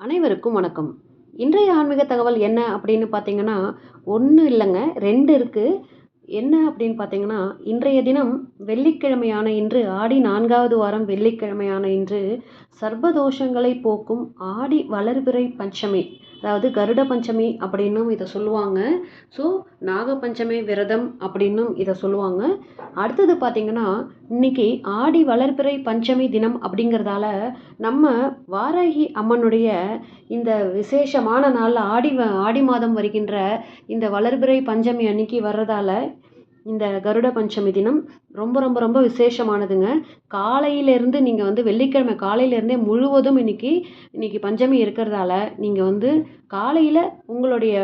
அனைவருக்கும் வணக்கம். இன்றைய ஆன்மீக தகவல் என்ன அப்படின்னு பார்த்தீங்கன்னா ஒன்று இல்லைங்க ரெண்டு இருக்குது என்ன அப்படின்னு பார்த்தீங்கன்னா இன்றைய தினம் வெள்ளிக்கிழமையான இன்று ஆடி நான்காவது வாரம் வெள்ளிக்கிழமையான இன்று சர்வதோஷங்களை போக்கும் ஆடி வளர்பிறை பஞ்சமி அதாவது கருட பஞ்சமி அப்படின்னும் இதை சொல்லுவாங்க. ஸோ நாகபஞ்சமி விரதம் அப்படின்னும் இதை சொல்லுவாங்க. அடுத்தது பார்த்திங்கன்னா இன்னைக்கு ஆடி வளர்பிறை பஞ்சமி தினம் அப்படிங்கிறதால நம்ம வாராகி அம்மனுடைய இந்த விசேஷமான நாளில் ஆடி ஆடி மாதம் வருகின்ற இந்த வளர்பிறை பஞ்சமி அன்னைக்கு வர்றதால இந்த கருட பஞ்சமி தினம் ரொம்ப ரொம்ப ரொம்ப விசேஷமானதுங்க. காலையிலேருந்து நீங்கள் வந்து வெள்ளிக்கிழமை காலையிலேருந்தே முழுவதும் இன்னைக்கு இன்னைக்கு பஞ்சமி இருக்கிறதால நீங்கள் வந்து காலையில் உங்களுடைய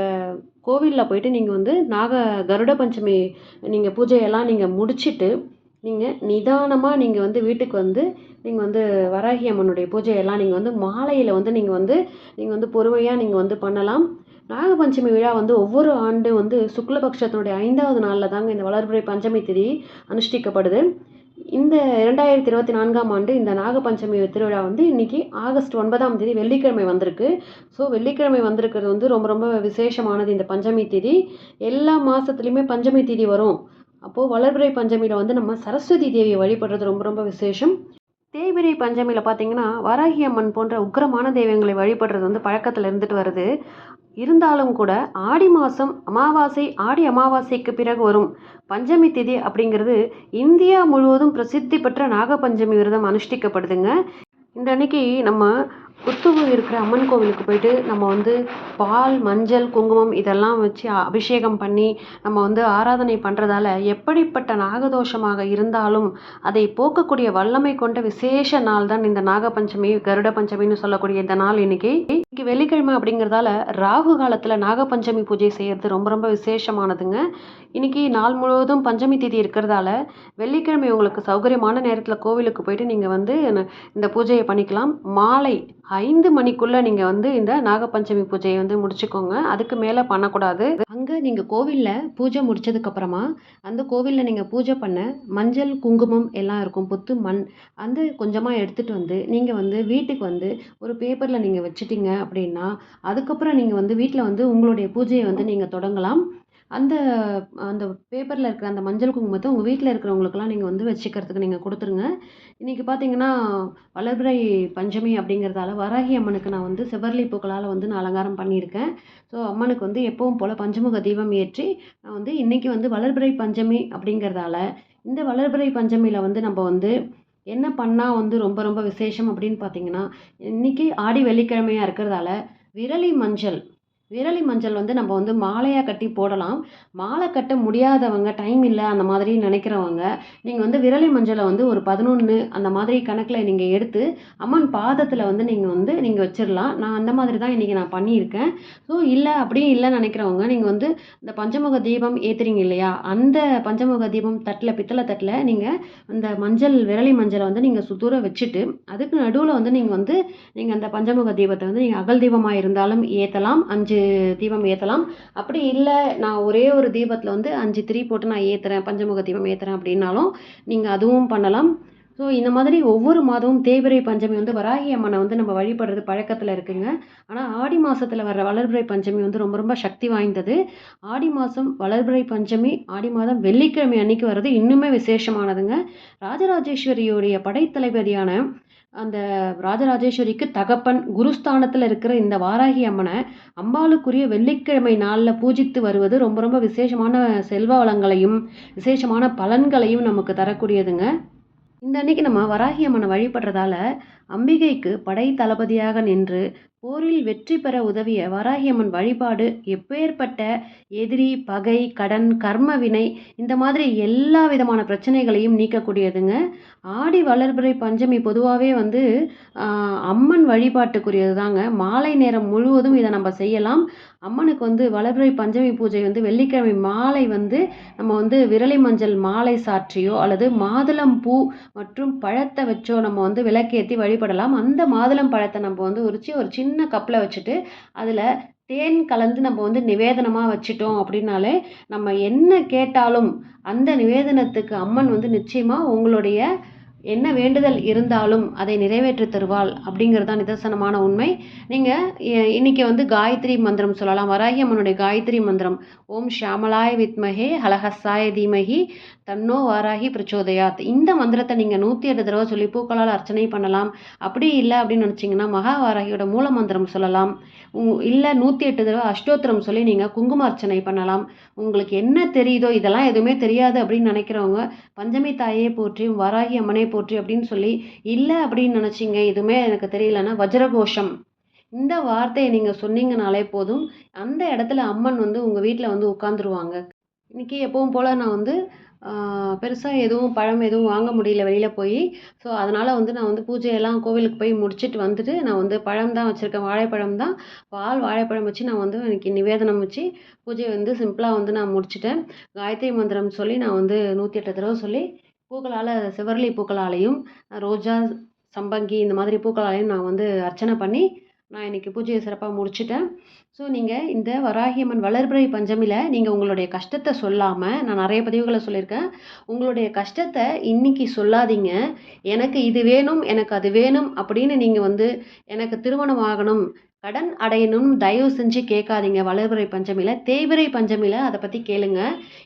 கோவிலில் போயிட்டு நீங்கள் வந்து நாக கருட பஞ்சமி நீங்கள் பூஜையெல்லாம் நீங்கள் முடிச்சுட்டு நீங்கள் நிதானமாக நீங்கள் வந்து வீட்டுக்கு வந்து நீங்கள் வந்து வராகி அம்மனுடைய பூஜையெல்லாம் நீங்கள் வந்து மாலையில் வந்து நீங்கள் வந்து நீங்கள் வந்து பொறுமையாக நீங்கள் வந்து பண்ணலாம். நாகபஞ்சமி விழா வந்து ஒவ்வொரு ஆண்டு வந்து சுக்லபக்ஷத்தினுடைய ஐந்தாவது நாளில் தாங்க இந்த வளர்பிறை பஞ்சமி திதி அனுஷ்டிக்கப்படுது. இந்த இரண்டாயிரத்தி இருபத்தி நான்காம் ஆண்டு இந்த நாகபஞ்சமி திருவிழா வந்து இன்றைக்கி ஆகஸ்ட் ஒன்பதாம் தேதி வெள்ளிக்கிழமை வந்திருக்கு. ஸோ வெள்ளிக்கிழமை வந்திருக்கிறது வந்து ரொம்ப ரொம்ப விசேஷமானது இந்த பஞ்சமி திதி. எல்லா மாதத்துலேயுமே பஞ்சமி திதி வரும். அப்போது வளர்பிறை பஞ்சமியில் வந்து நம்ம சரஸ்வதி தேவியை வழிபடுறது ரொம்ப ரொம்ப விசேஷம். தேய்பிரை பஞ்சமியில் பார்த்தீங்கன்னா வராகி அம்மன் போன்ற உக்கிரமான தெய்வங்களை வழிபடுறது வந்து பழக்கத்தில் இருந்துட்டு வருது. இருந்தாலும் கூட ஆடி மாதம் அமாவாசை ஆடி அமாவாசைக்கு பிறகு வரும் பஞ்சமி திதி அப்படிங்கிறது இந்தியா முழுவதும் பிரசித்தி பெற்ற நாகபஞ்சமி விரதம் அனுஷ்டிக்கப்படுதுங்க. இந்த அன்னைக்கு நம்ம புத்துவு இருக்கிற அம்மன் கோவிலுக்கு போயிட்டு நம்ம வந்து பால் மஞ்சள் குங்குமம் இதெல்லாம் வச்சு அபிஷேகம் பண்ணி நம்ம வந்து ஆராதனை பண்ணுறதால எப்படிப்பட்ட நாகதோஷமாக இருந்தாலும் அதை போக்கக்கூடிய வல்லமை கொண்ட விசேஷ நாள் தான் இந்த நாகபஞ்சமி கருட பஞ்சமின்னு சொல்லக்கூடிய இந்த நாள் இன்னைக்கு. இன்னைக்கு வெள்ளிக்கிழமை அப்படிங்கிறதால ராகு காலத்தில் நாகபஞ்சமி பூஜை செய்கிறது ரொம்ப ரொம்ப விசேஷமானதுங்க. இன்னைக்கு நாள் முழுவதும் பஞ்சமி தேதி இருக்கிறதால வெள்ளிக்கிழமை உங்களுக்கு சௌகரியமான நேரத்தில் கோவிலுக்கு போயிட்டு நீங்கள் வந்து இந்த பூஜையை பண்ணிக்கலாம். மாலை ஐந்து மணிக்குள்ளே நீங்கள் வந்து இந்த நாகப்பஞ்சமி பூஜையை வந்து முடிச்சுக்கோங்க. அதுக்கு மேலே பண்ணக்கூடாது. அங்கே நீங்கள் கோவிலில் பூஜை முடித்ததுக்கப்புறமா அந்த கோவிலில் நீங்கள் பூஜை பண்ண மஞ்சள் குங்குமம் எல்லாம் இருக்கும். புத்து மண் அந்த கொஞ்சமாக எடுத்துகிட்டு வந்து நீங்கள் வந்து வீட்டுக்கு வந்து ஒரு பேப்பரில் நீங்கள் வச்சுட்டீங்க அப்படின்னா அதுக்கப்புறம் நீங்கள் வந்து வீட்டில் வந்து உங்களுடைய பூஜையை வந்து நீங்கள் தொடங்கலாம். அந்த அந்த பேப்பரில் இருக்கிற அந்த மஞ்சள் குங்குமத்தை உங்கள் வீட்டில் இருக்கிறவங்களுக்கெல்லாம் நீங்கள் வந்து வச்சுக்கிறதுக்கு நீங்கள் கொடுத்துருங்க. இன்றைக்கி பார்த்தீங்கன்னா வளர்பிறை பஞ்சமி அப்படிங்கிறதால வராகி அம்மனுக்கு நான் வந்து செவ்வரளி பூக்களால் வந்து நான் அலங்காரம் பண்ணியிருக்கேன். ஸோ அம்மனுக்கு வந்து எப்பவும் போல் பஞ்சமுக தீபம் ஏற்றி நான் வந்து இன்றைக்கி வந்து வளர்பிறை பஞ்சமி அப்படிங்கிறதால இந்த வளர்பிறை பஞ்சமியில் வந்து நம்ம வந்து என்ன பண்ணால் வந்து ரொம்ப ரொம்ப விசேஷம் அப்படின்னு பார்த்தீங்கன்னா இன்றைக்கி ஆடி வெள்ளிக்கிழமையாக இருக்கிறதால விரலி மஞ்சள் விரலி மஞ்சள் வந்து நம்ம வந்து மாலையாக கட்டி போடலாம். மாலை கட்ட முடியாதவங்க டைம் இல்லை அந்த மாதிரி நினைக்கிறவங்க நீங்கள் வந்து விரலி மஞ்சளை வந்து ஒரு பதினொன்று அந்த மாதிரி கணக்கில் நீங்கள் எடுத்து அம்மன் பாதத்தில் வந்து நீங்கள் வந்து நீங்கள் வச்சிடலாம் நான் அந்த மாதிரி தான் இன்றைக்கி நான் பண்ணியிருக்கேன். ஸோ இல்லை அப்படியே இல்லைன்னு நினைக்கிறவங்க நீங்கள் வந்து இந்த பஞ்சமுக தீபம் ஏற்றுறீங்க இல்லையா? அந்த பஞ்சமுக தீபம் தட்டில் பித்தளை தட்டில் நீங்கள் அந்த மஞ்சள் விரலி மஞ்சளை வந்து நீங்கள் சுத்தூர வச்சுட்டு அதுக்கு நடுவில் வந்து நீங்கள் வந்து நீங்கள் அந்த பஞ்சமுக தீபத்தை வந்து நீங்கள் அகல் தீபமாக இருந்தாலும் ஏற்றலாம் அஞ்சு தீபம் ஏற்றலாம் அப்படி இல்லை நான் ஒரே ஒரு தீபத்தில் வந்து அஞ்சு திரி போட்டு நான் ஏற்றுறேன் பஞ்சமுக தீபம் ஏற்றுறேன் அப்படின்னாலும் நீங்கள் அதுவும் பண்ணலாம். ஸோ இந்த மாதிரி ஒவ்வொரு மாதமும் தேய்பிரை பஞ்சமி வந்து வராகி அம்மனை வந்து நம்ம வழிபடுறது பழக்கத்தில் இருக்குங்க. ஆனால் ஆடி மாதத்தில் வர்ற வளர்பிறை பஞ்சமி வந்து ரொம்ப ரொம்ப சக்தி வாய்ந்தது. ஆடி மாதம் வளர்பிறை பஞ்சமி ஆடி மாதம் வெள்ளிக்கிழமை அன்னைக்கு வர்றது இன்னுமே விசேஷமானதுங்க. ராஜராஜேஸ்வரியுடைய படைத்தளபதியான அந்த ராஜராஜேஸ்வரிக்கு தகப்பன் குருஸ்தானத்தில் இருக்கிற இந்த வாராகி அம்மனை அம்பாளுக்குரிய வெள்ளிக்கிழமை நாளில் பூஜித்து வருவது ரொம்ப ரொம்ப விசேஷமான செல்வ வளங்களையும் விசேஷமான பலன்களையும் நமக்கு தரக்கூடியதுங்க. இந்த அன்னைக்கு நம்ம வராகி அம்மனை வழிபடுறதால அம்பிகைக்கு படை தளபதியாக நின்று போரில் வெற்றி பெற உதவிய வராகியம்மன் வழிபாடு எப்பேற்பட்ட எதிரி பகை கடன் கர்ம வினை இந்த மாதிரி எல்லா விதமான பிரச்சனைகளையும் நீக்கக்கூடியதுங்க. ஆடி வளர்பிறை பஞ்சமி பொதுவாகவே வந்து அம்மன் வழிபாட்டுக்குரியது தாங்க மாலை நேரம் முழுவதும் இதை நம்ம செய்யலாம். அம்மனுக்கு வந்து வளர்பிறை பஞ்சமி பூஜை வந்து வெள்ளிக்கிழமை மாலை வந்து நம்ம வந்து விரலி மஞ்சள் மாலை சாற்றியோ அல்லது மாதுளம் பூ மற்றும் பழத்தை வச்சோ நம்ம வந்து விளக்கேற்றி வழிபடலாம் அந்த மாதுளம் பழத்தை நம்ம வந்து உரித்து ஒரு சின்ன கப்பில் வச்சுட்டு அதில் தேன் கலந்து நம்ம வந்து நிவேதனமாக வச்சிட்டோம் அப்படின்னாலே நம்ம என்ன கேட்டாலும் அந்த நிவேதனத்துக்கு அம்மன் வந்து நிச்சயமாக உங்களுடைய என்ன வேண்டுதல் இருந்தாலும் அதை நிறைவேற்றி தருவாள் அப்படிங்கிறது தான் நிதர்சனமான உண்மை. நீங்கள் இன்றைக்கி வந்து காயத்ரி மந்திரம் சொல்லலாம். வராகி அம்மனுடைய காயத்ரி மந்திரம். ஓம் ஷியாமலாய் வித்மஹே ஹலஹசாய தீமஹி தன்னோ வாராகி பிரச்சோதயாத். இந்த மந்திரத்தை நீங்கள் நூற்றி எட்டு தடவை சொல்லி பூக்களால் அர்ச்சனை பண்ணலாம். அப்படி இல்லை அப்படின்னு நினச்சிங்கன்னா மகாவாராகியோட மூல மந்திரம் சொல்லலாம். இல்லை நூற்றி எட்டு தடவை அஷ்டோத்திரம் சொல்லி நீங்கள் குங்கும அர்ச்சனை பண்ணலாம். உங்களுக்கு என்ன தெரியுதோ இதெல்லாம் எதுவுமே தெரியாது அப்படின்னு நினைக்கிறவங்க பஞ்சமி தாயே போற்றியும் வாராகி அம்மனே போற்றி அப்படின்னு சொல்லி இல்லை அப்படின்னு நினச்சிங்க எதுவுமே எனக்கு தெரியலன்னா வஜ்ரகோஷம். இந்த வார்த்தையை நீங்கள் சொன்னீங்கனாலே போதும் அந்த இடத்துல அம்மன் வந்து உங்கள் வீட்டில் வந்து உட்காந்துருவாங்க இன்றைக்கி எப்பவும் போல் நான் வந்து பெருசாக எதுவும் பழம் எதுவும் வாங்க முடியல வெளியில் போய். ஸோ அதனால் வந்து நான் வந்து பூஜையெல்லாம் கோவிலுக்கு போய் முடிச்சுட்டு வந்துட்டு நான் வந்து பழம் தான் வச்சுருக்கேன் வாழைப்பழம் தான். பால் வாழைப்பழம் வச்சு நான் வந்து எனக்கு நிவேதனம் வச்சு பூஜையை வந்து சிம்பிளாக வந்து நான் முடிச்சிட்டேன். காயத்ரி மந்திரம் சொல்லி நான் வந்து நூற்றி எட்டு தடவை சொல்லி பூக்களால் சிவரளி பூக்களாலையும் ரோஜா சம்பங்கி இந்த மாதிரி பூக்களாலையும் நான் வந்து அர்ச்சனை பண்ணி நான் இன்றைக்கி பூஜையை சிறப்பாக முடிச்சிட்டேன். ஸோ நீங்கள் இந்த வராகியம்மன் வளர்பிறை பஞ்சமியில் நீங்கள் உங்களுடைய கஷ்டத்தை சொல்லாமல் நான் நிறைய பதிவுகளை சொல்லியிருக்கேன். உங்களுடைய கஷ்டத்தை இன்றைக்கி சொல்லாதீங்க. எனக்கு இது வேணும் எனக்கு அது வேணும் அப்படின்னு நீங்கள் வந்து எனக்கு திருமணம் ஆகணும் கடன் அடையணும் தயவு செஞ்சு கேட்காதீங்க. வளர்பிறை பஞ்சமியில் தேய்பிறை பஞ்சமியில் அதை பற்றி கேளுங்க.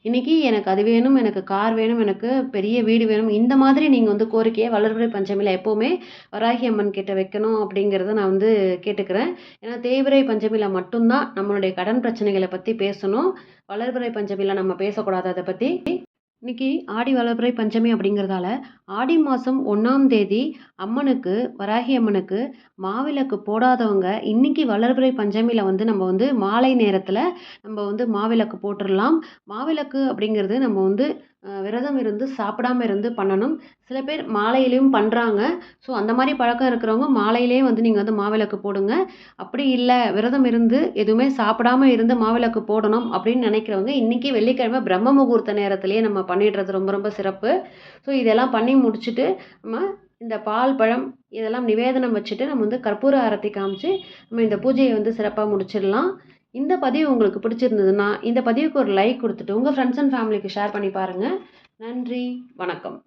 இன்றைக்கி எனக்கு அது வேணும் எனக்கு கார் வேணும் எனக்கு பெரிய வீடு வேணும். இந்த மாதிரி நீங்கள் வந்து கோரிக்கையை வளர்பிறை பஞ்சமியில் எப்போவுமே வராகி அம்மன் கிட்ட வைக்கணும் அப்படிங்கிறத நான் வந்து கேட்டுக்கிறேன். ஏன்னா தேய்பிறை பஞ்சமியில் மட்டும்தான் நம்மளுடைய கடன் பிரச்சனைகளை பற்றி பேசணும். வளர்பிறை பஞ்சமியில் நம்ம பேசக்கூடாது அதை பற்றி இன்றைக்கி ஆடி வளர்பிறை பஞ்சமி அப்படிங்கிறதால ஆடி மாதம் ஒன்றாம் தேதி அம்மனுக்கு வராகி அம்மனுக்கு மாவிளக்கு போடாதவங்க இன்றைக்கி வளர்பிறை பஞ்சமியில் வந்து நம்ம வந்து மாலை நேரத்தில் நம்ம வந்து மாவிளக்கு போட்டுடலாம் மாவிளக்கு அப்படிங்கிறது நம்ம வந்து விரதம் இருந்து சாப்பிடாம இருந்து பண்ணணும். சில பேர் மாலையிலையும் பண்ணுறாங்க ஸோ அந்த மாதிரி பழக்கம் இருக்கிறவங்க மாலையிலே வந்து நீங்கள் வந்து மாவிளக்கு போடுங்க. அப்படி இல்லை விரதம் இருந்து எதுவுமே சாப்பிடாம இருந்து மாவிளக்கு போடணும் அப்படின்னு நினைக்கிறவங்க இன்றைக்கி வெள்ளிக்கிழமை பிரம்ம முகூர்த்த நேரத்துலேயே நம்ம பண்ணிடுறது ரொம்ப ரொம்ப சிறப்பு. ஸோ இதெல்லாம் பண்ணி முடிச்சுட்டு நம்ம இந்த பால் பழம் இதெல்லாம் நிவேதனம் வச்சுட்டு நம்ம வந்து கற்பூர ஆரத்தி காமிச்சு நம்ம இந்த பூஜையை வந்து சிறப்பாக முடிச்சிடலாம். இந்த பதிவு உங்களுக்கு பிடிச்சிருந்ததுன்னா இந்த பதிவுக்கு ஒரு லைக் கொடுத்துட்டு உங்கள் ஃப்ரெண்ட்ஸ் அண்ட் ஃபேமிலிக்கு ஷேர் பண்ணி பாருங்கள் நன்றி வணக்கம்.